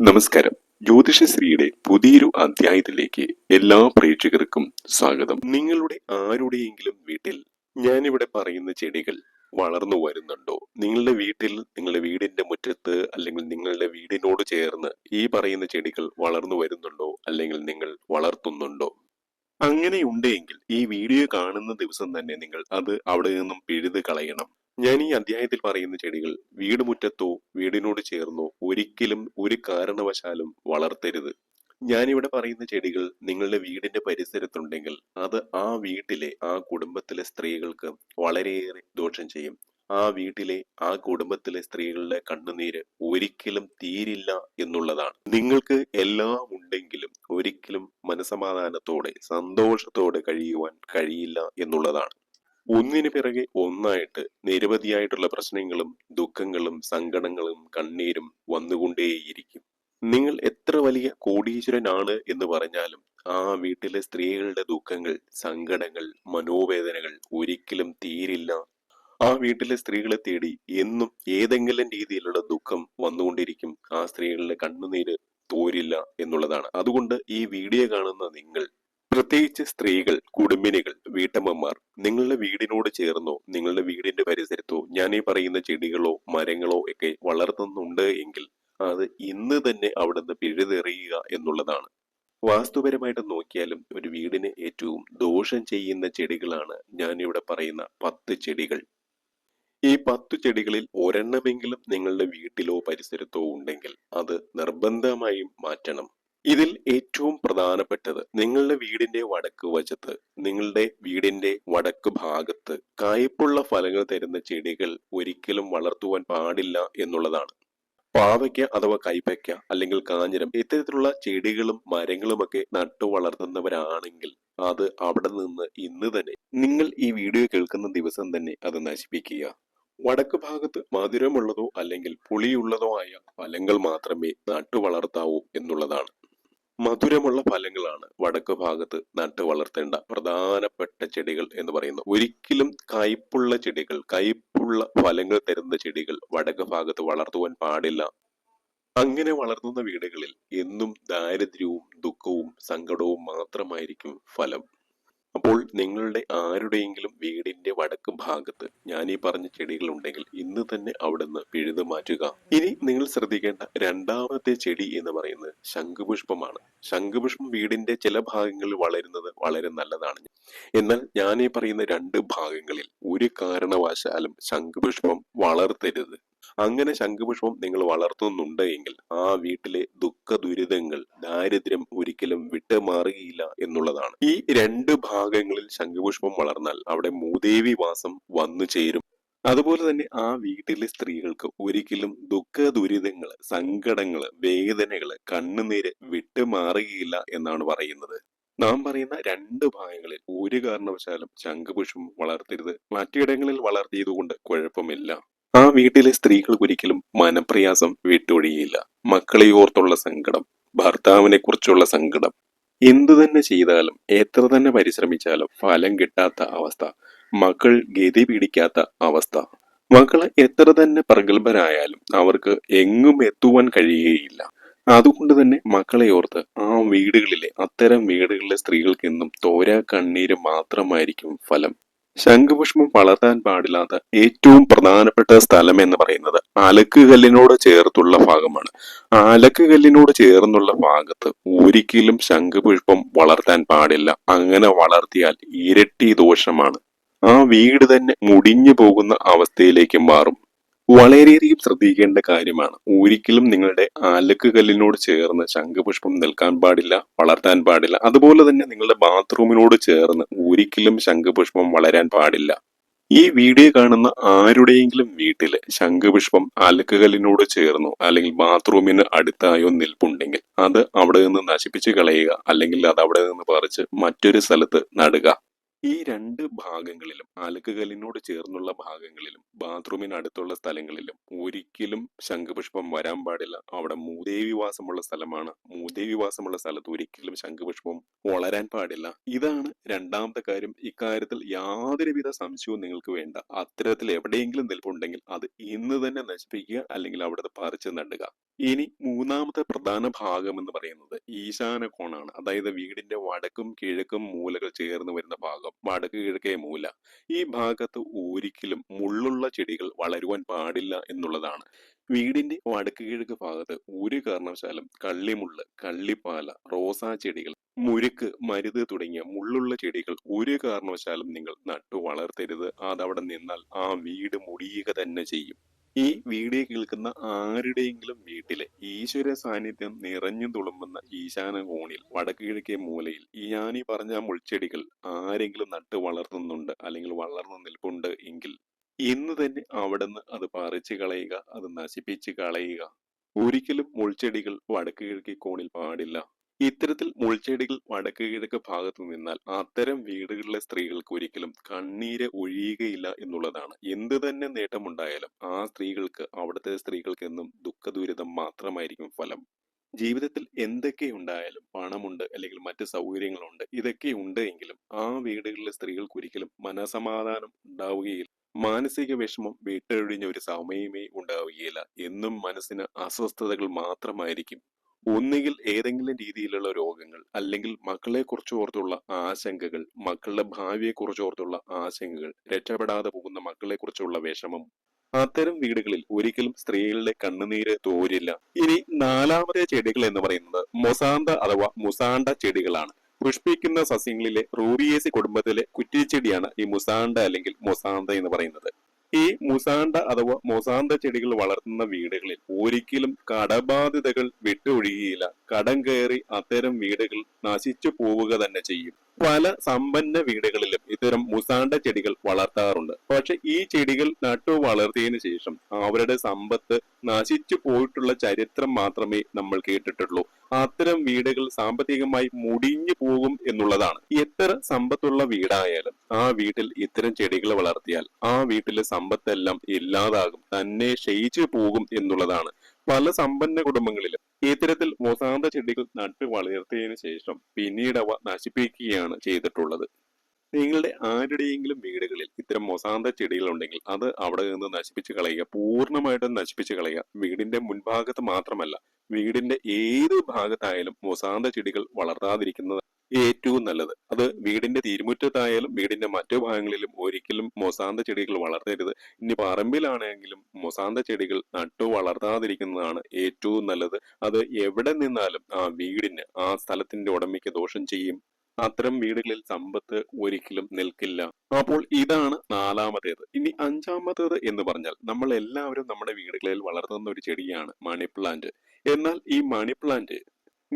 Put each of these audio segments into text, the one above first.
നമസ്കാരം. ജ്യോതിഷശ്രീയുടെ പുതിയൊരു അധ്യായത്തിലേക്ക് എല്ലാ പ്രേക്ഷകർക്കും സ്വാഗതം. നിങ്ങളുടെ ആരുടെയെങ്കിലും വീട്ടിൽ ഞാനിവിടെ പറയുന്ന ചെടികൾ വളർന്നു വരുന്നുണ്ടോ? നിങ്ങളുടെ വീട്ടിൽ നിങ്ങളുടെ വീടിന്റെ മുറ്റത്ത് അല്ലെങ്കിൽ നിങ്ങളുടെ വീടിനോട് ചേർന്ന് ഈ പറയുന്ന ചെടികൾ വളർന്നു വരുന്നുണ്ടോ? അല്ലെങ്കിൽ നിങ്ങൾ വളർത്തുന്നുണ്ടോ? അങ്ങനെയുണ്ടെങ്കിൽ ഈ വീഡിയോ കാണുന്ന ദിവസം തന്നെ നിങ്ങൾ അത് അവിടെ നിന്നും പിഴുത് കളയണം. ഞാൻ ഈ അധ്യായത്തിൽ പറയുന്ന ചെടികൾ വീട് മുറ്റത്തോ വീടിനോട് ചേർന്നോ ഒരിക്കലും ഒരു കാരണവശാലും വളർത്തരുത്. ഞാനിവിടെ പറയുന്ന ചെടികൾ നിങ്ങളുടെ വീടിന്റെ പരിസരത്തുണ്ടെങ്കിൽ അത് ആ വീട്ടിലെ ആ കുടുംബത്തിലെ സ്ത്രീകൾക്ക് വളരെയേറെ ദോഷം ചെയ്യും. ആ വീട്ടിലെ ആ കുടുംബത്തിലെ സ്ത്രീകളുടെ കണ്ണുനീര് ഒരിക്കലും തീരില്ല എന്നുള്ളതാണ്. നിങ്ങൾക്ക് എല്ലാം ഉണ്ടെങ്കിലും ഒരിക്കലും മനസമാധാനത്തോടെ സന്തോഷത്തോടെ കഴിയുവാൻ കഴിയില്ല എന്നുള്ളതാണ്. ഒന്നിനു പിറകെ ഒന്നായിട്ട് നിരവധിയായിട്ടുള്ള പ്രശ്നങ്ങളും ദുഃഖങ്ങളും സങ്കടങ്ങളും കണ്ണീരും വന്നുകൊണ്ടേയിരിക്കും. നിങ്ങൾ എത്ര വലിയ കോടീശ്വരനാണ് എന്ന് പറഞ്ഞാലും ആ വീട്ടിലെ സ്ത്രീകളുടെ ദുഃഖങ്ങൾ സങ്കടങ്ങൾ മനോവേദനകൾ ഒരിക്കലും തീരില്ല. ആ വീട്ടിലെ സ്ത്രീകളെ തേടി എന്നും ഏതെങ്കിലും രീതിയിലുള്ള ദുഃഖം വന്നുകൊണ്ടിരിക്കും. ആ സ്ത്രീകളുടെ കണ്ണുനീര് തോരില്ല എന്നുള്ളതാണ്. അതുകൊണ്ട് ഈ വീഡിയോ കാണുന്ന നിങ്ങൾ പ്രത്യേകിച്ച് സ്ത്രീകൾ കുടുംബിനികൾ വീട്ടമ്മമാർ നിങ്ങളുടെ വീടിനോട് ചേർന്നോ നിങ്ങളുടെ വീടിന്റെ പരിസരത്തോ ഞാൻ ഈ പറയുന്ന ചെടികളോ മരങ്ങളോ ഒക്കെ വളർത്തുന്നുണ്ട് എങ്കിൽ അത് ഇന്ന് തന്നെ അവിടുന്ന് പിഴുതെറിയുക എന്നുള്ളതാണ്. വാസ്തുപരമായിട്ട് നോക്കിയാലും ഒരു വീടിന് ഏറ്റവും ദോഷം ചെയ്യുന്ന ചെടികളാണ് ഞാൻ ഇവിടെ പറയുന്ന പത്ത് ചെടികൾ. ഈ പത്തു ചെടികളിൽ ഒരെണ്ണമെങ്കിലും നിങ്ങളുടെ വീട്ടിലോ പരിസരത്തോ ഉണ്ടെങ്കിൽ അത് നിർബന്ധമായും മാറ്റണം. ഇതിൽ ഏറ്റവും പ്രധാനപ്പെട്ടത് നിങ്ങളുടെ വീടിന്റെ വടക്ക് വശത്ത് നിങ്ങളുടെ വീടിന്റെ വടക്ക് ഭാഗത്ത് കായ്പുള്ള ഫലങ്ങൾ തരുന്ന ചെടികൾ ഒരിക്കലും വളർത്തുവാൻ പാടില്ല എന്നുള്ളതാണ്. പാവയ്ക്ക അഥവാ കൈപ്പയ്ക്ക അല്ലെങ്കിൽ കാഞ്ഞിരം ഇത്തരത്തിലുള്ള ചെടികളും മരങ്ങളുമൊക്കെ നട്ടു വളർത്തുന്നവരാണെങ്കിൽ അത് അവിടെ നിന്ന് ഇന്ന് തന്നെ നിങ്ങൾ ഈ വീഡിയോ കേൾക്കുന്ന ദിവസം തന്നെ അത് നശിപ്പിക്കുക. വടക്ക് ഭാഗത്ത് മധുരമുള്ളതോ അല്ലെങ്കിൽ പുളിയുള്ളതോ ആയ ഫലങ്ങൾ മാത്രമേ നട്ടു വളർത്താവൂ എന്നുള്ളതാണ്. മധുരമുള്ള ഫലങ്ങളാണ് വടക്ക് ഭാഗത്ത് നട്ട് വളർത്തേണ്ട പ്രധാനപ്പെട്ട ചെടികൾ എന്ന് പറയുന്നത് ഒരിക്കലും കയ്പുള്ള ചെടികൾ കയ്പുള്ള ഫലങ്ങൾ തരുന്ന ചെടികൾ വടക്ക് ഭാഗത്ത് വളർത്തുവാൻ പാടില്ല. അങ്ങനെ വളർത്തുന്ന വീടുകളിൽ എന്നും ദാരിദ്ര്യവും ദുഃഖവും സങ്കടവും മാത്രമായിരിക്കും ഫലം. അപ്പോൾ നിങ്ങളുടെ ആരുടെയെങ്കിലും വീടിന്റെ വടക്ക് ഭാഗത്ത് ഞാൻ ഈ പറഞ്ഞ ചെടികൾ ഉണ്ടെങ്കിൽ ഇന്ന് തന്നെ അവിടുന്ന് പിഴുതു മാറ്റുക. ഇനി നിങ്ങൾ ശ്രദ്ധിക്കേണ്ട രണ്ടാമത്തെ ചെടി എന്ന് പറയുന്നത് ശംഖുപുഷ്പമാണ്. ശംഖുപുഷ്പം വീടിന്റെ ചില ഭാഗങ്ങളിൽ വളരുന്നത് വളരെ നല്ലതാണ്. എന്നാൽ ഞാൻ ഈ പറയുന്ന രണ്ട് ഭാഗങ്ങളിൽ ഒരു കാരണവശാലും ശംഖുപുഷ്പം വളർത്തരുത്. അങ്ങനെ ശംഖുപുഷ്പം നിങ്ങൾ വളർത്തുന്നുണ്ട് എങ്കിൽ ആ വീട്ടിലെ ദുഃഖ ദുരിതങ്ങൾ ദാരിദ്ര്യം ഒരിക്കലും വിട്ടുമാറുകയില്ല എന്നുള്ളതാണ്. ഈ രണ്ട് ഭാഗങ്ങളിൽ ശംഖുപുഷ്പം വളർന്നാൽ അവിടെ മൂദേവി വാസം വന്നു ചേരും. അതുപോലെ തന്നെ ആ വീട്ടിലെ സ്ത്രീകൾക്ക് ഒരിക്കലും ദുഃഖ ദുരിതങ്ങൾ സങ്കടങ്ങൾ വേദനകൾ കണ്ണുനീര് വിട്ടുമാറുകയില്ല എന്നാണ് പറയുന്നത്. നാം പറയുന്ന രണ്ട് ഭാഗങ്ങളിൽ ഒരു കാരണവശാലും ശംഖുപുഷ്പം വളർത്തരുത്. മറ്റിടങ്ങളിൽ വളർത്തിയതുകൊണ്ട് കുഴപ്പമില്ല. ആ വീട്ടിലെ സ്ത്രീകൾക്ക് ഒരിക്കലും മനപ്രയാസം വിട്ടൊഴിയില്ല. മക്കളെ ഓർത്തുള്ള സങ്കടം ഭർത്താവിനെ കുറിച്ചുള്ള സങ്കടം. എന്തു തന്നെ ചെയ്താലും എത്ര തന്നെ പരിശ്രമിച്ചാലും ഫലം കിട്ടാത്ത അവസ്ഥ മക്കൾ ഗതി പിടിക്കാത്ത അവസ്ഥ. മക്കൾ എത്ര തന്നെ പ്രഗത്ഭരായാലും അവർക്ക് എങ്ങും എത്തുവാൻ കഴിയുകയില്ല. അതുകൊണ്ട് തന്നെ മക്കളെ ഓർത്ത് ആ വീടുകളിലെ അത്തരം വീടുകളിലെ സ്ത്രീകൾക്കെന്നും തോരാ കണ്ണീര് മാത്രമായിരിക്കും ഫലം. ശംഖുപുഷ്പം വളർത്താൻ പാടില്ലാത്ത ഏറ്റവും പ്രധാനപ്പെട്ട സ്ഥലം എന്ന് പറയുന്നത് അലക്കുകല്ലിനോട് ചേർത്തുള്ള ഭാഗമാണ്. അലക്കുകല്ലിനോട് ചേർന്നുള്ള ഭാഗത്ത് ഒരിക്കലും ശംഖുപുഷ്പം വളർത്താൻ പാടില്ല. അങ്ങനെ വളർത്തിയാൽ ഇരട്ടി ദോഷമാണ്. ആ വീട് തന്നെ മുടിഞ്ഞു പോകുന്ന അവസ്ഥയിലേക്ക് മാറും. വളരെയധികം ശ്രദ്ധിക്കേണ്ട കാര്യമാണ്. ഒരിക്കലും നിങ്ങളുടെ അലക്ക് കല്ലിനോട് ചേർന്ന് ശംഖുപുഷ്പം നിൽക്കാൻ പാടില്ല വളർത്താൻ പാടില്ല. അതുപോലെ തന്നെ നിങ്ങളുടെ ബാത്റൂമിനോട് ചേർന്ന് ഒരിക്കലും ശംഖുപുഷ്പം വളരാൻ പാടില്ല. ഈ വീഡിയോ കാണുന്ന ആരുടെയെങ്കിലും വീട്ടിൽ ശംഖുപുഷ്പം അലക്കുകല്ലിനോട് ചേർന്നോ അല്ലെങ്കിൽ ബാത്റൂമിന് അടുത്തായോ നിൽപ്പുണ്ടെങ്കിൽ അത് അവിടെ നിന്ന് നശിപ്പിച്ച് കളയുക അല്ലെങ്കിൽ അത് അവിടെ നിന്ന് പറിച്ച് മറ്റൊരു സ്ഥലത്ത് നടുക. ഈ രണ്ട് ഭാഗങ്ങളിലും അലക്കുകല്ലിനോട് ചേർന്നുള്ള ഭാഗങ്ങളിലും ബാത്റൂമിന് അടുത്തുള്ള സ്ഥലങ്ങളിലും ഒരിക്കലും ശംഖുപുഷ്പം വരാൻ പാടില്ല. അവിടെ മൂദേവി വാസമുള്ള സ്ഥലമാണ്. മൂദേവി വാസമുള്ള സ്ഥലത്ത് ഒരിക്കലും ശംഖുപുഷ്പം വളരാൻ പാടില്ല. ഇതാണ് രണ്ടാമത്തെ കാര്യം. ഇക്കാര്യത്തിൽ യാതൊരുവിധ സംശയവും നിങ്ങൾക്ക് വേണ്ട. അത്തരത്തിൽ എവിടെയെങ്കിലും നിൽപ്പുണ്ടെങ്കിൽ അത് ഇന്ന് തന്നെ നശിപ്പിക്കുക അല്ലെങ്കിൽ അവിടെ പറിച്ചു നടുക. ഇനി മൂന്നാമത്തെ പ്രധാന ഭാഗം എന്ന് പറയുന്നത് ഈശാന കോണാണ് അതായത് വീടിന്റെ വടക്കും കിഴക്കും മൂലകൾ ചേർന്ന് വരുന്ന ഭാഗം. വടക്ക് കിഴക്കേ മൂല. ഈ ഭാഗത്ത് ഒരിക്കലും മുള്ളുള്ള ചെടികൾ വളരുവാൻ പാടില്ല എന്നുള്ളതാണ്. വീടിന്റെ വടക്ക് കിഴക്ക് ഭാഗത്ത് ഒരു കാരണവശാലും കള്ളിമുള്ള് കള്ളിപ്പാല റോസാ ചെടികൾ മുരുക്ക് മരുത് തുടങ്ങിയ മുള്ളുള്ള ചെടികൾ ഒരു കാരണവശാലും നിങ്ങൾ നട്ടു വളർത്തരുത്. അതവിടെ നിന്നാൽ ആ വീട് മുടിയുക തന്നെ ചെയ്യും. ഈ വീഡിയോ കേൾക്കുന്ന ആരുടെയെങ്കിലും വീട്ടിലെ ഈശ്വര സാന്നിധ്യം നിറഞ്ഞു തുളുമ്പുന്ന ഈശാന കോണിൽ വടക്ക് കിഴക്കേ മൂലയിൽ ഈ പറഞ്ഞ മുൾച്ചെടികൾ ആരെങ്കിലും നട്ട് വളർത്തുന്നുണ്ട് അല്ലെങ്കിൽ വളർന്നു നിൽപ്പുണ്ട് എങ്കിൽ ഇന്ന് തന്നെ അവിടുന്ന് അത് പറിച്ചു കളയുക അത് നശിപ്പിച്ച് കളയുക. ഒരിക്കലും മുൾച്ചെടികൾ വടക്ക് കിഴക്കേ കോണിൽ പാടില്ല. ഇത്തരത്തിൽ മുൾച്ചെടികൾ വടക്ക് കിഴക്ക് ഭാഗത്ത് നിന്നാൽ അത്തരം വീടുകളിലെ സ്ത്രീകൾക്ക് ഒരിക്കലും കണ്ണീര് ഒഴിയുകയില്ല എന്നുള്ളതാണ്. എന്ത് തന്നെ നേട്ടമുണ്ടായാലും ആ സ്ത്രീകൾക്ക് അവിടുത്തെ സ്ത്രീകൾക്ക് എന്നും ദുഃഖദുരിതം മാത്രമായിരിക്കും ഫലം. ജീവിതത്തിൽ എന്തൊക്കെ ഉണ്ടായാലും പണമുണ്ട് അല്ലെങ്കിൽ മറ്റ് സൗകര്യങ്ങളുണ്ട് ഇതൊക്കെ ഉണ്ട് എങ്കിലും ആ വീടുകളിലെ സ്ത്രീകൾക്ക് ഒരിക്കലും മനസമാധാനം ഉണ്ടാവുകയില്ല. മാനസിക വിഷമം വിട്ടൊഴിഞ്ഞ ഒരു സമയമേ ഉണ്ടാവുകയില്ല. എന്നും മനസ്സിന് അസ്വസ്ഥതകൾ മാത്രമായിരിക്കും. ഒന്നുകിൽ ഏതെങ്കിലും രീതിയിലുള്ള രോഗങ്ങൾ അല്ലെങ്കിൽ മക്കളെ കുറിച്ച് ഓർത്തുള്ള ആശങ്കകൾ മക്കളുടെ ഭാവിയെ കുറിച്ച് ഓർത്തുള്ള ആശങ്കകൾ രക്ഷപ്പെടാതെ പോകുന്ന മക്കളെ കുറിച്ചുള്ള വിഷമം. അത്തരം വീടുകളിൽ ഒരിക്കലും സ്ത്രീകളുടെ കണ്ണുനീര് തോരില്ല. ഇനി നാലാമത്തെ ചെടികൾ എന്ന് പറയുന്നത് മൊസാന്ത അഥവാ മുസാണ്ട ചെടികളാണ്. പുഷ്പിക്കുന്ന സസ്യങ്ങളിലെ റൂബിയേസി കുടുംബത്തിലെ കുറ്റിച്ചെടിയാണ് ഈ മുസാണ്ട അല്ലെങ്കിൽ മൊസാന്ത എന്ന് പറയുന്നത്. ഈ മുസാണ്ട അഥവാ മൊസാന്ത ചെടികൾ വളർത്തുന്ന വീടുകളിൽ ഒരിക്കലും കടബാധ്യതകൾ വിട്ടൊഴിയുകയില്ല കടം കയറി അത്തരം വീടുകൾ നശിച്ചു പോവുക തന്നെ ചെയ്യും. പല സമ്പന്ന വീടുകളിലും ഇത്തരം മുസാണ്ട ചെടികൾ വളർത്താറുണ്ട്. പക്ഷെ ഈ ചെടികൾ നട്ടു വളർത്തിയതിനു ശേഷം അവരുടെ സമ്പത്ത് നശിച്ചു പോയിട്ടുള്ള ചരിത്രം മാത്രമേ നമ്മൾ കേട്ടിട്ടുള്ളൂ. അത്തരം വീടുകൾ സാമ്പത്തികമായി മുടിഞ്ഞു പോകും എന്നുള്ളതാണ്. എത്ര സമ്പത്തുള്ള വീടായാലും ആ വീട്ടിൽ ഇത്തരം ചെടികൾ വളർത്തിയാൽ ആ വീട്ടിലെ സമ്പത്തെല്ലാം ഇല്ലാതാകും തന്നെ ക്ഷയിച്ചു പോകും എന്നുള്ളതാണ്. പല സമ്പന്ന കുടുംബങ്ങളിലും ഇത്തരത്തിൽ മോസാന്ത ചെടികൾ നട്ട് വളർത്തിയതിനു ശേഷം പിന്നീട് അവ നശിപ്പിക്കുകയാണ് ചെയ്തിട്ടുള്ളത്. നിങ്ങളുടെ ആരുടെയെങ്കിലും വീടുകളിൽ ഇത്തരം മൊസാന്ത ചെടികൾ ഉണ്ടെങ്കിൽ അത് അവിടെ നിന്ന് നശിപ്പിച്ച് കളയുക പൂർണമായിട്ടും നശിപ്പിച്ച് കളയുക. വീടിന്റെ മുൻഭാഗത്ത് മാത്രമല്ല വീടിന്റെ ഏത് ഭാഗത്തായാലും മൊസാന്ത ചെടികൾ വളർത്താതിരിക്കുന്നത് ഏറ്റവും നല്ലത്. അത് വീടിന്റെ തിരുമുറ്റത്തായാലും വീടിന്റെ മറ്റു ഭാഗങ്ങളിലും ഒരിക്കലും മൊസാന്ത ചെടികൾ വളർത്തരുത്. ഇനി പറമ്പിലാണെങ്കിലും മൊസാന്ത ചെടികൾ നട്ടു വളർത്താതിരിക്കുന്നതാണ് ഏറ്റവും നല്ലത്. അത് എവിടെ നിന്നാലും ആ വീടിന് ആ സ്ഥലത്തിന്റെ ഉടമയ്ക്ക് ദോഷം ചെയ്യും. അത്തരം വീടുകളിൽ സമ്പത്ത് ഒരിക്കലും നിൽക്കില്ല. അപ്പോൾ ഇതാണ് നാലാമത്തേത്. ഇനി അഞ്ചാമത്തേത് എന്ന് പറഞ്ഞാൽ നമ്മൾ എല്ലാവരും നമ്മുടെ വീടുകളിൽ വളർത്തുന്ന ഒരു ചെടിയാണ് മണി പ്ലാന്റ്. എന്നാൽ ഈ മണി പ്ലാന്റ്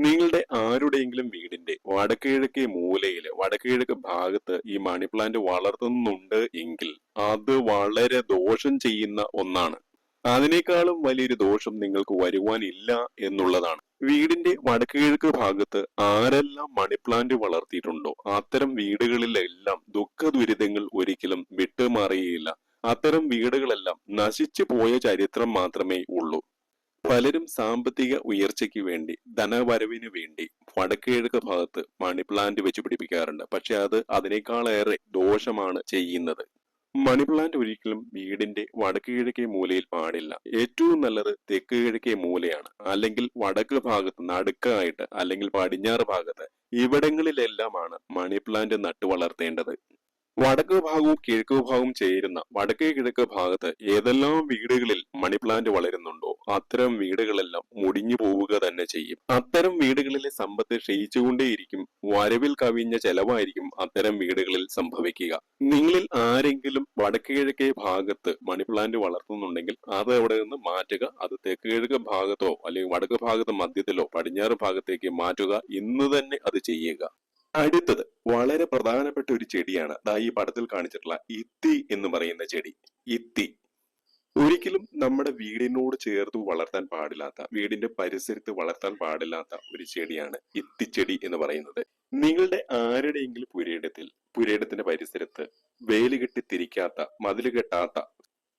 നിങ്ങളുടെ ആരുടെയെങ്കിലും വീടിന്റെ വടക്കുകിഴക്കേ മൂലയിൽ വടക്കിഴക്ക് ഭാഗത്ത് ഈ മണി പ്ലാന്റ് വളർത്തുന്നുണ്ട് എങ്കിൽ അത് വളരെ ദോഷം ചെയ്യുന്ന ഒന്നാണ്. അതിനേക്കാളും വലിയൊരു ദോഷം നിങ്ങൾക്ക് വരുവാനില്ല എന്നുള്ളതാണ്. വീടിന്റെ വടക്കുകിഴക്ക് ഭാഗത്ത് ആരെല്ലാം മണിപ്ലാന്റ് വളർത്തിയിട്ടുണ്ടോ? അത്തരം വീടുകളിലെല്ലാം ദുഃഖ ദുരിതങ്ങൾ ഒരിക്കലും വിട്ടുമാറിയില്ല അത്തരം വീടുകളെല്ലാം നശിച്ചു പോയ ചരിത്രം മാത്രമേ ഉള്ളൂ. പലരും സാമ്പത്തിക ഉയർച്ചയ്ക്ക് വേണ്ടി ധനവരവിന് വേണ്ടി വടക്കുകിഴക്ക് ഭാഗത്ത് മണിപ്ലാന്റ് വെച്ച് പിടിപ്പിക്കാറുണ്ട്. പക്ഷെ അത് അതിനേക്കാളേറെ ദോഷമാണ് ചെയ്യുന്നത്. മണി പ്ലാന്റ് ഒരിക്കലും വീടിന്റെ വടക്ക് കിഴക്കേ മൂലയിൽ പാടില്ല. ഏറ്റവും നല്ലത് തെക്ക് കിഴക്കേ മൂലയാണ്. അല്ലെങ്കിൽ വടക്ക് ഭാഗത്ത് നടുക്കായിട്ട് അല്ലെങ്കിൽ പടിഞ്ഞാറ് ഭാഗത്ത് ഇവിടങ്ങളിലെല്ലാമാണ് മണി പ്ലാന്റ് നട്ടു വളർത്തേണ്ടത് വടക്ക് ഭാഗവും കിഴക്ക് ഭാഗവും ചേരുന്ന വടക്കേ കിഴക്ക് ഭാഗത്ത് ഏതെല്ലാം വീടുകളിൽ മണി പ്ലാന്റ് വളരുന്നുണ്ടോ അത്തരം വീടുകളെല്ലാം മുടിഞ്ഞു പോവുക തന്നെ ചെയ്യും. അത്തരം വീടുകളിലെ സമ്പത്ത് ക്ഷയിച്ചുകൊണ്ടേയിരിക്കും വരവിൽ കവിഞ്ഞ ചെലവായിരിക്കും അത്തരം വീടുകളിൽ സംഭവിക്കുക. നിങ്ങളിൽ ആരെങ്കിലും വടക്ക് കിഴക്കേ ഭാഗത്ത് മണി പ്ലാന്റ് വളർത്തുന്നുണ്ടെങ്കിൽ അത് അവിടെ നിന്ന് മാറ്റുക? അത് തെക്ക് കിഴക്ക് ഭാഗത്തോ അല്ലെങ്കിൽ വടക്ക് ഭാഗത്ത് മധ്യത്തിലോ പടിഞ്ഞാറ് ഭാഗത്തേക്ക് മാറ്റുക. ഇന്ന് തന്നെ അത് ചെയ്യുക. അടുത്തത് വളരെ പ്രധാനപ്പെട്ട ഒരു ചെടിയാണ്. ദാ ഈ പടത്തിൽ കാണിച്ചിട്ടുള്ള ഇത്തി എന്ന് പറയുന്ന ചെടി. ഇത്തി. ഒരിക്കലും നമ്മുടെ വീടിനോട് ചേർത്ത് വളർത്താൻ പാടില്ലാത്ത വീടിന്റെ പരിസരത്ത് വളർത്താൻ പാടില്ലാത്ത ഒരു ചെടിയാണ് ഇത്തിച്ചെടി എന്ന് പറയുന്നത്. നിങ്ങളുടെ ആരുടെയെങ്കിലും പുരയിടത്തിൽ പുരയിടത്തിന്റെ പരിസരത്ത് വേലി കെട്ടി തിരിക്കാത്ത മതിൽ കെട്ടാത്ത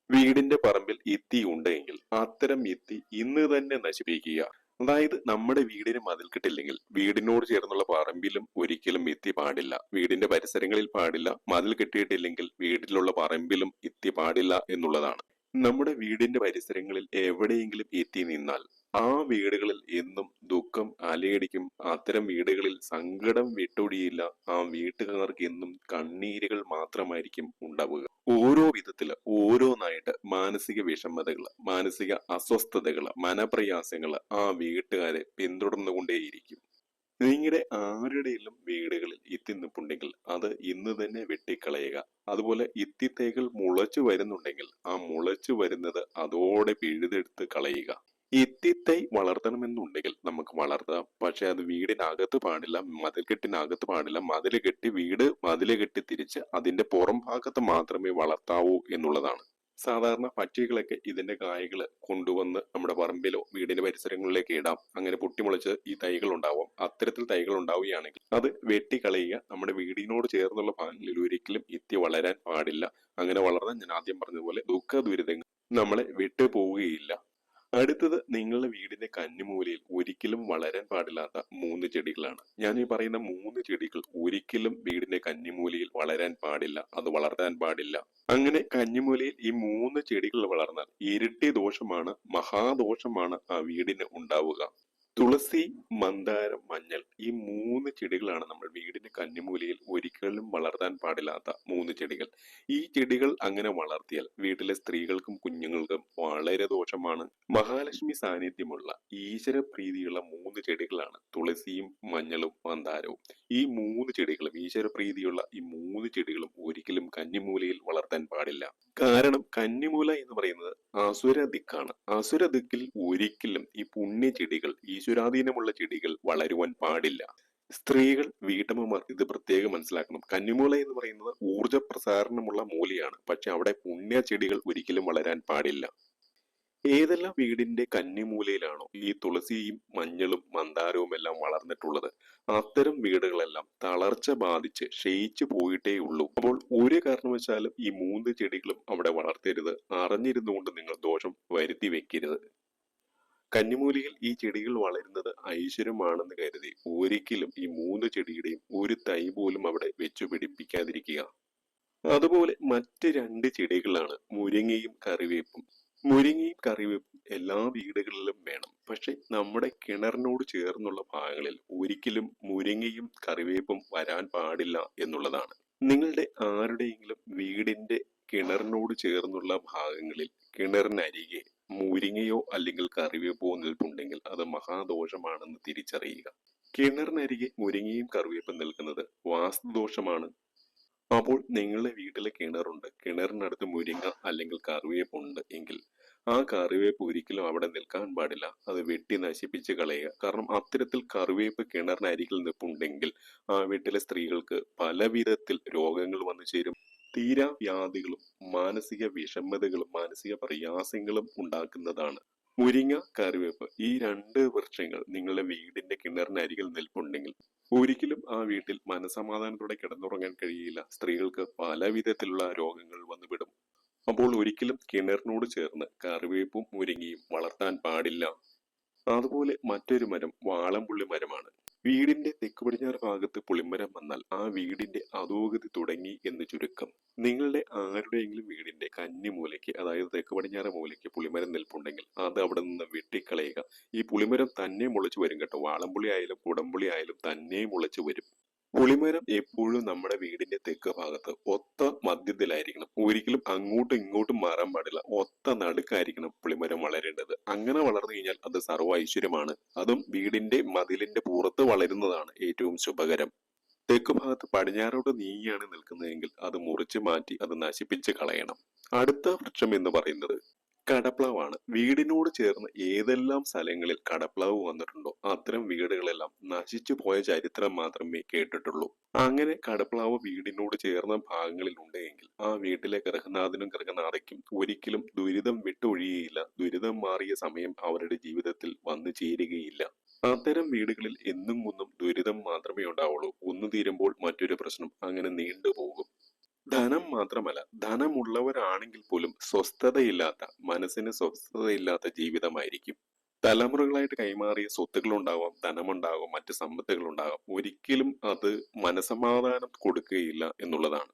വീടിന്റെ പറമ്പിൽ ഇത്തി ഉണ്ടെങ്കിൽ അത്തരം ഇത്തി ഇന്ന് തന്നെ നശിപ്പിക്കുക. അതായത് നമ്മുടെ വീടിന് മതിൽ കിട്ടില്ലെങ്കിൽ വീടിനോട് ചേർന്നുള്ള പറമ്പിലും ഒരിക്കലും എത്തി പാടില്ല. വീടിന്റെ പരിസരങ്ങളിൽ പാടില്ല. മതിൽ കെട്ടിയിട്ടില്ലെങ്കിൽ വീട്ടിലുള്ള പറമ്പിലും എത്തി പാടില്ല എന്നുള്ളതാണ്. നമ്മുടെ വീടിന്റെ പരിസരങ്ങളിൽ എവിടെയെങ്കിലും എത്തി നിന്നാൽ ആ വീടുകളിൽ എന്നും ദുഃഖം അലയടിക്കും. അത്തരം വീടുകളിൽ സങ്കടം വിട്ടൊടിയില്ല. ആ വീട്ടുകാർക്ക് എന്നും കണ്ണീരുകൾ മാത്രമായിരിക്കും ഉണ്ടാവുക. ഓരോ വിധത്തിൽ ഓരോന്നായിട്ട് മാനസിക വിഷമതകൾ മാനസിക അസ്വസ്ഥതകൾ മനപ്രയാസങ്ങൾ ആ വീട്ടുകാരെ പിന്തുടർന്നുകൊണ്ടേയിരിക്കും. നിങ്ങളുടെ ആരുടെയെങ്കിലും വീടുകളിൽ ഇത്തി നിപ്പുണ്ടെങ്കിൽ അത് ഇന്ന് തന്നെ വെട്ടിക്കളയുക. അതുപോലെ ഇത്തിത്തേകൾ മുളച്ചു വരുന്നുണ്ടെങ്കിൽ ആ മുളച്ചു വരുന്നത് അതോടെ പിഴുതെടുത്ത് കളയുക. ഇത്തിത്തൈ വളർത്തണമെന്നുണ്ടെങ്കിൽ നമുക്ക് വളർത്താം. പക്ഷെ അത് വീടിനകത്ത് പാടില്ല മതിൽകെട്ടിനകത്ത് പാടില്ല. മതിൽ കെട്ടി വീട് മതിൽ കെട്ടി തിരിച്ച് അതിന്റെ പുറം ഭാഗത്ത് മാത്രമേ വളർത്താവൂ എന്നുള്ളതാണ്. സാധാരണ പക്ഷികളൊക്കെ ഇതിന്റെ കായകൾ കൊണ്ടുവന്ന് നമ്മുടെ പറമ്പിലോ വീടിന്റെ പരിസരങ്ങളിലേക്ക് ഇടാം. അങ്ങനെ പൊട്ടിമുളച്ച് ഈ തൈകൾ ഉണ്ടാവും അത്തരത്തിൽ തൈകൾ ഉണ്ടാവുകയാണെങ്കിൽ അത് വെട്ടിക്കളയുക നമ്മുടെ വീടിനോട് ചേർന്നുള്ള ഭാഗങ്ങളിൽ ഒരിക്കലും എത്തി വളരാൻ പാടില്ല. അങ്ങനെ വളർന്നാൽ ഞാൻ ആദ്യം പറഞ്ഞതുപോലെ ദുഃഖ ദുരിതങ്ങൾ നമ്മളെ വിട്ടു പോവുകയില്ല അടുത്തത് നിങ്ങളുടെ വീടിന്റെ കന്നിമൂലയിൽ ഒരിക്കലും വളരാൻ പാടില്ലാത്ത മൂന്ന് ചെടികളാണ്. ഞാൻ ഈ പറയുന്ന മൂന്ന് ചെടികൾ ഒരിക്കലും വീടിന്റെ കന്നിമൂലയിൽ വളരാൻ പാടില്ല അത് വളർത്താൻ പാടില്ല. അങ്ങനെ കന്നിമൂലയിൽ ഈ മൂന്ന് ചെടികൾ വളർന്നാൽ ഇരട്ടി ദോഷമാണ് മഹാദോഷമാണ് ആ വീടിന് ഉണ്ടാവുക. തുളസി മന്ദാരം മഞ്ഞൾ ഈ മൂന്ന് ചെടികളാണ് നമ്മൾ വീടിന്റെ കന്നിമൂലയിൽ ഒരിക്കലും വളർത്താൻ പാടില്ലാത്ത മൂന്ന് ചെടികൾ. ഈ ചെടികൾ അങ്ങനെ വളർത്തിയാൽ വീട്ടിലെ സ്ത്രീകൾക്കും കുഞ്ഞുങ്ങൾക്കും വളരെ ദോഷമാണ്. മഹാലക്ഷ്മി സാന്നിധ്യമുള്ള ഈശ്വര പ്രീതിയുള്ള മൂന്ന് ചെടികളാണ് തുളസിയും മഞ്ഞളും മന്ദാരവും. ഈ മൂന്ന് ചെടികളും ഈശ്വര പ്രീതിയുള്ള ഈ മൂന്ന് ചെടികളും ഒരിക്കലും കന്നിമൂലയിൽ വളർത്താൻ പാടില്ല. കാരണം കന്നിമൂല എന്ന് പറയുന്നത് അസുര ദിക്കാണ് അസുര ദിക്കിൽ ഒരിക്കലും ഈ പുണ്യ ചെടികൾ ഈശ്വരാധീനമുള്ള ചെടികൾ വളരുവാൻ പാടില്ല. സ്ത്രീകൾ വീട്ടമ്മമാർ ഇത് പ്രത്യേകം മനസ്സിലാക്കണം. കന്നിമൂല എന്ന് പറയുന്നത് ഊർജ പ്രസാരണമുള്ള മൂലയാണ്. പക്ഷെ അവിടെ പുണ്യ ചെടികൾ ഒരിക്കലും വളരാൻ പാടില്ല. ഏതെല്ലാം വീടിന്റെ കന്നിമൂലയിലാണോ ഈ തുളസിയും മഞ്ഞളും മന്ദാരവും എല്ലാം വളർന്നിട്ടുള്ളത്? അത്തരം വീടുകളെല്ലാം തളർച്ച ബാധിച്ച് ക്ഷയിച്ചു പോയിട്ടേ ഉള്ളൂ. അപ്പോൾ ഒരു കാരണവശാലും ഈ മൂന്ന് ചെടികളും അവിടെ വളർത്തരുത്. അറിഞ്ഞിരുന്നുകൊണ്ട് നിങ്ങൾ ദോഷം വരുത്തി വെക്കരുത്. കന്നിമൂലിയിൽ ഈ ചെടികൾ വളരുന്നത് ഐശ്വര്യമാണെന്ന് കരുതി ഒരിക്കലും ഈ മൂന്ന് ചെടിയുടെയും ഒരു തൈ പോലും അവിടെ വെച്ചു പിടിപ്പിക്കാതിരിക്കുക. അതുപോലെ മറ്റ് രണ്ട് ചെടികളാണ്. മുരിങ്ങയും കറിവേപ്പും. മുരിങ്ങയും കറിവേപ്പും എല്ലാ വീടുകളിലും വേണം. പക്ഷെ നമ്മുടെ കിണറിനോട് ചേർന്നുള്ള ഭാഗങ്ങളിൽ ഒരിക്കലും മുരിങ്ങയും കറിവേപ്പും വരാൻ പാടില്ല എന്നുള്ളതാണ്. നിങ്ങളുടെ ആരുടെയെങ്കിലും വീടിന്റെ കിണറിനോട് ചേർന്നുള്ള ഭാഗങ്ങളിൽ കിണറിനരികെ മുരിങ്ങയോ അല്ലെങ്കിൽ കറിവേപ്പോ നിൽപ്പുണ്ടെങ്കിൽ അത് മഹാദോഷമാണെന്ന് തിരിച്ചറിയുക. കിണറിനരികെ മുരിങ്ങയും കറിവേപ്പും നിൽക്കുന്നത് വാസ്തുദോഷമാണ്. അപ്പോൾ നിങ്ങളുടെ വീട്ടിലെ കിണറുണ്ട്. കിണറിനടുത്ത് മുരിങ്ങ അല്ലെങ്കിൽ കറിവേപ്പ് ഉണ്ട് എങ്കിൽ ആ കറിവേപ്പ് ഒരിക്കലും അവിടെ നിൽക്കാൻ പാടില്ല. അത് വെട്ടി നശിപ്പിച്ച് കളയുക. കാരണം അത്തരത്തിൽ കറിവേപ്പ് കിണറിനരികിൽ നിൽപ്പുണ്ടെങ്കിൽ ആ വീട്ടിലെ സ്ത്രീകൾക്ക് പലവിധത്തിൽ രോഗങ്ങൾ വന്നു ചേരും. തീരാവ്യാധികളും മാനസിക വിഷമതകളും മാനസിക പ്രയാസങ്ങളും ഉണ്ടാക്കുന്നതാണ് മുരിങ്ങ കറിവേപ്പ് ഈ രണ്ട് വൃക്ഷങ്ങൾ നിങ്ങളുടെ വീടിന്റെ കിണറിനരികിൽ നിൽപ്പുണ്ടെങ്കിൽ ഒരിക്കലും ആ വീട്ടിൽ മനസമാധാനത്തോടെ കിടന്നുറങ്ങാൻ കഴിയില്ല. സ്ത്രീകൾക്ക് പല വിധത്തിലുള്ള രോഗങ്ങൾ വന്നുവിടും അപ്പോൾ ഒരിക്കലും കിണറിനോട് ചേർന്ന് കറിവേപ്പും മുരിങ്ങയും വളർത്താൻ പാടില്ല. അതുപോലെ മറ്റൊരു മരം വാളംപുള്ളി മരമാണ്. വീടിന്റെ തെക്ക് പടിഞ്ഞാറ് ഭാഗത്ത് പുളിമരം വന്നാൽ ആ വീടിന്റെ അധോഗതി തുടങ്ങി എന്ന് ചുരുക്കം. നിങ്ങളുടെ ആരുടെയെങ്കിലും വീടിന്റെ കന്നി മൂലയ്ക്ക് അതായത് തെക്ക് പടിഞ്ഞാറ് മൂലയ്ക്ക് പുളിമരം നിൽപ്പുണ്ടെങ്കിൽ അത് അവിടെ നിന്ന് വെട്ടിക്കളയുക. ഈ പുളിമരം തന്നെ മുളച്ചു വരും കേട്ടോ. വാളംപുളി ആയാലും കുടംപുളി ആയാലും തന്നെ മുളച്ചു വരും. പുളിമരം എപ്പോഴും നമ്മുടെ വീടിന്റെ തെക്ക് ഭാഗത്ത് ഒത്ത മധ്യത്തിലായിരിക്കണം. ഒരിക്കലും അങ്ങോട്ടും ഇങ്ങോട്ടും മാറാൻ പാടില്ല. ഒത്ത നടുക്കായിരിക്കണം പുളിമരം വളരേണ്ടത്. അങ്ങനെ വളർന്നു കഴിഞ്ഞാൽ അത് സർവ ഐശ്വര്യമാണ് അതും വീടിന്റെ മതിലിന്റെ പുറത്ത് വളരുന്നതാണ് ഏറ്റവും ശുഭകരം. തെക്ക് ഭാഗത്ത് പടിഞ്ഞാറോട്ട് നീങ്ങിയാണ് നിൽക്കുന്നതെങ്കിൽ അത് മുറിച്ച് മാറ്റി അത് നശിപ്പിച്ച് കളയണം. അടുത്ത വൃക്ഷം എന്ന് പറയുന്നത് കടപ്ലാവാണ്. വീടിനോട് ചേർന്ന് ഏതെല്ലാം സ്ഥലങ്ങളിൽ കടപ്ലാവ് വന്നിട്ടുണ്ടോ അത്തരം വീടുകളെല്ലാം നശിച്ചു പോയ ചരിത്രം മാത്രമേ കേട്ടിട്ടുള്ളൂ. അങ്ങനെ കടപ്ലാവ് വീടിനോട് ചേർന്ന ഭാഗങ്ങളിൽ ഉണ്ടെങ്കിൽ ആ വീട്ടിലെ ഗൃഹനാഥനും ഗൃഹനാഥയ്ക്കും ഒരിക്കലും ദുരിതം വിട്ടൊഴിയുകയില്ല. ദുരിതം മാറിയ സമയം അവരുടെ ജീവിതത്തിൽ വന്നു ചേരുകയില്ല. അത്തരം വീടുകളിൽ എന്നും ഒന്നും ദുരിതം മാത്രമേ ഉണ്ടാവുള്ളൂ. ഒന്ന് തീരുമ്പോൾ മറ്റൊരു പ്രശ്നം അങ്ങനെ നീണ്ടുപോകും. ധനം മാത്രമല്ല ധനമുള്ളവരാണെങ്കിൽ പോലും സ്വസ്ഥതയില്ലാത്ത മനസ്സിന് സ്വസ്ഥതയില്ലാത്ത ജീവിതമായിരിക്കും. തലമുറകളായിട്ട് കൈമാറിയ സ്വത്തുകൾ ഉണ്ടാവാം ധനമുണ്ടാകും മറ്റ് സമ്പത്തുകൾ ഉണ്ടാവാം ഒരിക്കലും അത് മനസമാധാനം കൊടുക്കുകയില്ല എന്നുള്ളതാണ്.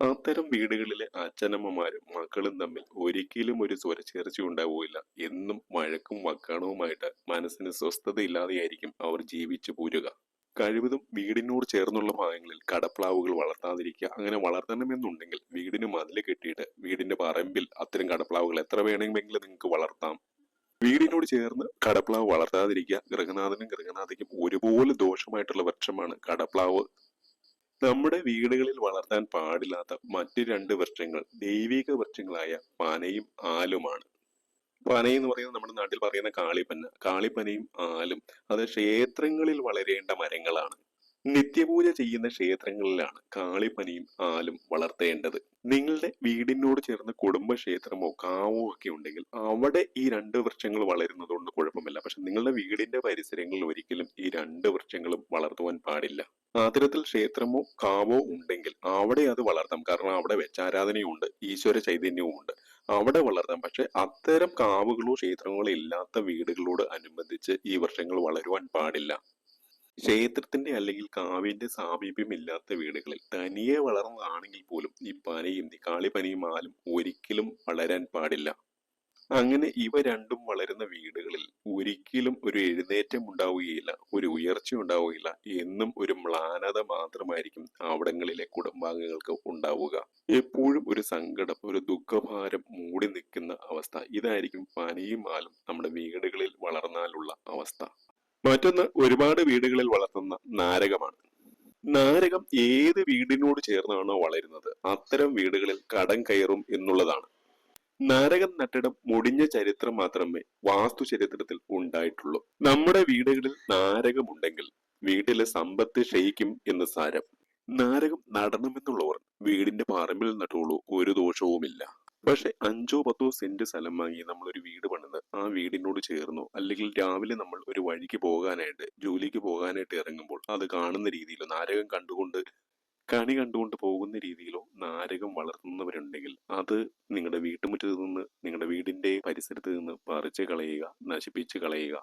അത്തരം വീടുകളിലെ അച്ഛനമ്മമാരും മക്കളും തമ്മിൽ ഒരിക്കലും ഒരു സ്വരച്ചേർച്ച ഉണ്ടാവുകയില്ല. എന്നും വഴക്കും വക്കാണവുമായിട്ട് മനസ്സിന് സ്വസ്ഥതയില്ലാതെയായിരിക്കും അവർ ജീവിച്ചു പോരുക. കഴിവതും വീടിനോട് ചേർന്നുള്ള ഭാഗങ്ങളിൽ കടപ്ലാവുകൾ വളർത്താതിരിക്കുക. അങ്ങനെ വളർത്തണമെന്നുണ്ടെങ്കിൽ വീടിന് മതിൽ കെട്ടിയിട്ട് വീടിന്റെ പറമ്പിൽ അത്തരം കടപ്ലാവുകൾ എത്ര വേണമെങ്കിലും നിങ്ങൾക്ക് വളർത്താം. വീടിനോട് ചേർന്ന് കടപ്ലാവ് വളർത്താതിരിക്കുക. ഗൃഹനാഥനും ഗൃഹനാഥയ്ക്കും ഒരുപോലെ ദോഷമായിട്ടുള്ള വൃക്ഷമാണ് കടപ്ലാവ്. നമ്മുടെ വീടുകളിൽ വളർത്താൻ പാടില്ലാത്ത മറ്റു രണ്ട് വൃക്ഷങ്ങൾ ദൈവിക വൃക്ഷങ്ങളായ പനയും ആലുമാണ്. പന എന്ന് പറയുന്നത് നമ്മുടെ നാട്ടിൽ പറയുന്ന കാളിപ്പന കാളിപ്പനയും ആലും അത് ക്ഷേത്രങ്ങളിൽ വളരേണ്ട മരങ്ങളാണ്. നിത്യപൂജ ചെയ്യുന്ന ക്ഷേത്രങ്ങളിലാണ് കാളിപ്പനയും ആലും വളർത്തേണ്ടത്. നിങ്ങളുടെ വീടിനോട് ചേർന്ന് കുടുംബക്ഷേത്രമോ കാവോ ഒക്കെ ഉണ്ടെങ്കിൽ അവിടെ ഈ രണ്ട് വൃക്ഷങ്ങൾ വളരുന്നത് കൊണ്ട് കുഴപ്പമില്ല. പക്ഷെ നിങ്ങളുടെ വീടിന്റെ പരിസരങ്ങളിൽ ഒരിക്കലും ഈ രണ്ട് വൃക്ഷങ്ങളും വളർത്തുവാൻ പാടില്ല. അത്തരത്തിൽ ക്ഷേത്രമോ കാവോ ഉണ്ടെങ്കിൽ അവിടെ അത് വളർത്താം. കാരണം അവിടെ വെച്ചാരാധനയുണ്ട് ഈശ്വര ചൈതന്യവും ഉണ്ട് അവിടെ വളർത്താം പക്ഷെ അത്തരം കാവുകളോ ക്ഷേത്രങ്ങളോ ഇല്ലാത്ത വീടുകളോട് അനുബന്ധിച്ച് ഈ വൃക്ഷങ്ങൾ വളരുവാൻ പാടില്ല. ക്ഷേത്രത്തിന്റെ അല്ലെങ്കിൽ കാവിന്റെ സാമീപ്യം ഇല്ലാത്ത വീടുകളിൽ തനിയെ വളർന്നതാണെങ്കിൽ പോലും ഈ പനയും ഈ കാളിപ്പനിയും ആലും ഒരിക്കലും വളരാൻ പാടില്ല. അങ്ങനെ ഇവ രണ്ടും വളരുന്ന വീടുകളിൽ ഒരിക്കലും ഒരു എഴുന്നേറ്റം ഉണ്ടാവുകയില്ല ഒരു ഉയർച്ച ഉണ്ടാവുകയില്ല. എന്നും ഒരു മ്ലാനത മാത്രമായിരിക്കും അവിടങ്ങളിലെ കുടുംബാംഗങ്ങൾക്ക് ഉണ്ടാവുക. എപ്പോഴും ഒരു സങ്കടം ഒരു ദുഃഖഭാരം മൂടി നിൽക്കുന്ന അവസ്ഥ. ഇതായിരിക്കും പനിയും ആലും നമ്മുടെ വീടുകളിൽ വളർന്നാലുള്ള അവസ്ഥ. മറ്റൊന്ന് ഒരുപാട് വീടുകളിൽ വളർത്തുന്ന നാരകമാണ്. നാരകം ഏത് വീടിനോട് ചേർന്നാണോ വളരുന്നത്? അത്തരം വീടുകളിൽ കടം കയറും എന്നുള്ളതാണ്. നാരകം നട്ടിടം മുടിഞ്ഞ ചരിത്രം മാത്രമേ വാസ്തു ചരിത്രത്തിൽ ഉണ്ടായിട്ടുള്ളൂ. നമ്മുടെ വീടുകളിൽ നാരകമുണ്ടെങ്കിൽ വീട്ടിലെ സമ്പത്ത് ക്ഷയിക്കും എന്ന് സാരം. നാരകം നടണമെന്നുള്ളവർ വീടിന്റെ പറമ്പിൽ നട്ടുള്ളൂ ഒരു ദോഷവുമില്ല. പക്ഷെ അഞ്ചോ പത്തോ സെന്റ് സ്ഥലം വാങ്ങി നമ്മൾ ഒരു വീട് പണിത് ആ വീടിനോട് ചേർന്നോ അല്ലെങ്കിൽ രാവിലെ നമ്മൾ ഒരു വഴിക്ക് പോകാനായിട്ട് ജോലിക്ക് പോകാനായിട്ട് ഇറങ്ങുമ്പോൾ അത് കാണുന്ന രീതിയിൽ നാരകം കണ്ടുകൊണ്ട് കണി കണ്ടുകൊണ്ട് പോകുന്ന രീതിയിലോ നാരകം വളർത്തുന്നവരുണ്ടെങ്കിൽ അത് നിങ്ങളുടെ വീട്ടുമുറ്റത്ത് നിന്ന് നിങ്ങളുടെ വീടിന്റെ പരിസരത്ത് നിന്ന് പറിച്ച് കളയുക നശിപ്പിച്ച് കളയുക.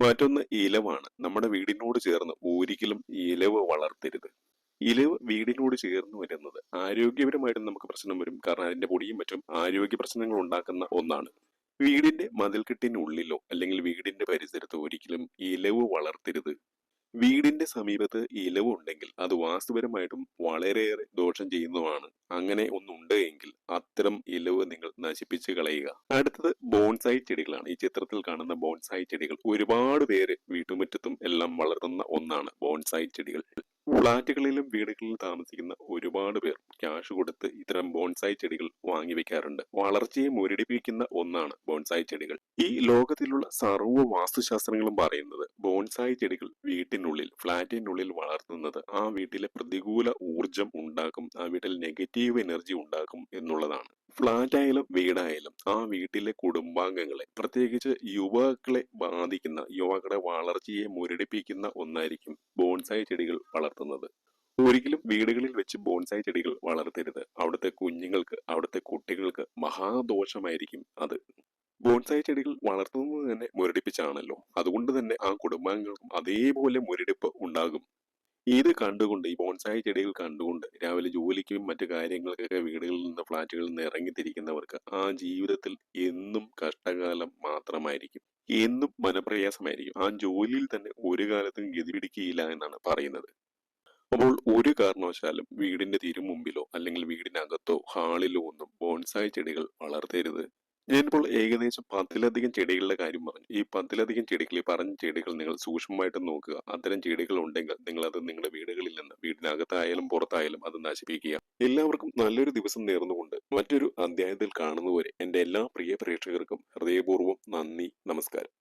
മറ്റൊന്ന് ഇലവാണ്. നമ്മുടെ വീടിനോട് ചേർന്ന് ഒരിക്കലും ഇലവ് വളർത്തരുത്. ഇലവ് വീടിനോട് ചേർന്ന് വരുന്നത് ആരോഗ്യപരമായിട്ടും നമുക്ക് പ്രശ്നം വരും. കാരണം അതിന്റെ പൊടിയും മറ്റും ആരോഗ്യ പ്രശ്നങ്ങൾ ഉണ്ടാക്കുന്ന ഒന്നാണ്. വീടിന്റെ മതിൽക്കെട്ടിനുള്ളിലോ അല്ലെങ്കിൽ വീടിന്റെ പരിസരത്തോ ഒരിക്കലും ഇലവ് വളർത്തരുത്. വീടിന്റെ സമീപത്ത് ഇലവുണ്ടെങ്കിൽ അത് വാസ്തുപരമായിട്ടും വളരെയേറെ ദോഷം ചെയ്യുന്നതാണ് അങ്ങനെ ഒന്നുണ്ട് എങ്കിൽ അത്തരം ഇലവ് നിങ്ങൾ നശിപ്പിച്ച് കളയുക. അടുത്തത് ബോൺസായി ചെടികളാണ്. ഈ ചിത്രത്തിൽ കാണുന്ന ബോൺസായി ചെടികൾ ഒരുപാട് പേര് വീട്ടുമുറ്റത്തും എല്ലാം വളർത്തുന്ന ഒന്നാണ് ബോൺസായി ചെടികൾ. ഫ്ളാറ്റുകളിലും വീടുകളിലും താമസിക്കുന്ന ഒരുപാട് പേർ ക്യാഷ് കൊടുത്ത് ഇത്തരം ബോൺസായി ചെടികൾ വാങ്ങി വെക്കാറുണ്ട്. വളർച്ചയെ മുരടിപ്പിക്കുന്ന ഒന്നാണ് ബോൺസായി ചെടികൾ. ഈ ലോകത്തിലുള്ള സർവ വാസ്തുശാസ്ത്രങ്ങളും പറയുന്നത് ബോൺസായി ചെടികൾ വീട്ടിനുള്ളിൽ ഫ്ളാറ്റിനുള്ളിൽ വളർത്തുന്നത് ആ വീട്ടിലെ പ്രതികൂല ഊർജം ഉണ്ടാക്കും ആ വീട്ടിൽ നെഗറ്റീവ് എനർജി ഉണ്ടാക്കും എന്നുള്ളതാണ്. ഫ്ളാറ്റായാലും വീടായാലും ആ വീട്ടിലെ കുടുംബാംഗങ്ങളെ പ്രത്യേകിച്ച് യുവാക്കളെ ബാധിക്കുന്ന യുവാക്കളുടെ വളർച്ചയെ മുരടിപ്പിക്കുന്ന ഒന്നായിരിക്കും ബോൺസായി ചെടികൾ വളർത്തുന്നത്. ഒരിക്കലും വീടുകളിൽ വെച്ച് ബോൺസായി ചെടികൾ വളർത്തരുത്. അവിടുത്തെ കുഞ്ഞുങ്ങൾക്ക് അവിടുത്തെ കുട്ടികൾക്ക് മഹാദോഷമായിരിക്കും അത്. ബോൺസായി ചെടികൾ വളർത്തുന്നത് തന്നെ മുരടിപ്പിച്ചാണല്ലോ. അതുകൊണ്ട് തന്നെ ആ കുടുംബാംഗങ്ങൾക്കും അതേപോലെ മുരടിപ്പ് ഉണ്ടാകും. ഇത് കണ്ടുകൊണ്ട് ഈ ബോൺസായി ചെടികൾ കണ്ടുകൊണ്ട് രാവിലെ ജോലിക്കും മറ്റു കാര്യങ്ങൾക്കൊക്കെ വീടുകളിൽ നിന്ന് ഫ്ലാറ്റുകളിൽ നിന്ന് ഇറങ്ങിത്തിരിക്കുന്നവർക്ക് ആ ജീവിതത്തിൽ എന്നും കഷ്ടകാലം മാത്രമായിരിക്കും. എന്നും മനപ്രയാസമായിരിക്കും. ആ ജോലിയിൽ തന്നെ ഒരു കാലത്തും ഗതി പിടിക്കുകയില്ല എന്നാണ് പറയുന്നത്. അപ്പോൾ ഒരു കാരണവശാലും വീടിന്റെ തിരുമുമ്പിലോ അല്ലെങ്കിൽ വീടിനകത്തോ ഹാളിലോ ഒന്നും ബോൺസായി ചെടികൾ വളർത്തരുത്. ഞാനിപ്പോൾ ഏകദേശം പത്തിലധികം ചെടികളുടെ കാര്യം പറഞ്ഞു. ഈ പത്തിലധികം ചെടികൾ ഈ പറഞ്ഞ ചെടികൾ നിങ്ങൾ സൂക്ഷ്മമായിട്ട് നോക്കുക. അത്തരം ചെടികൾ ഉണ്ടെങ്കിൽ നിങ്ങൾ അത് നിങ്ങളുടെ വീടുകളിൽ നിന്ന് വീടിനകത്തായാലും പുറത്തായാലും അത് നശിപ്പിക്കുക. എല്ലാവർക്കും നല്ലൊരു ദിവസം നേർന്നുകൊണ്ട് മറ്റൊരു അധ്യായത്തിൽ കാണുന്നവരെ എന്റെ എല്ലാ പ്രിയ പ്രേക്ഷകർക്കും ഹൃദയപൂർവം നന്ദി നമസ്കാരം.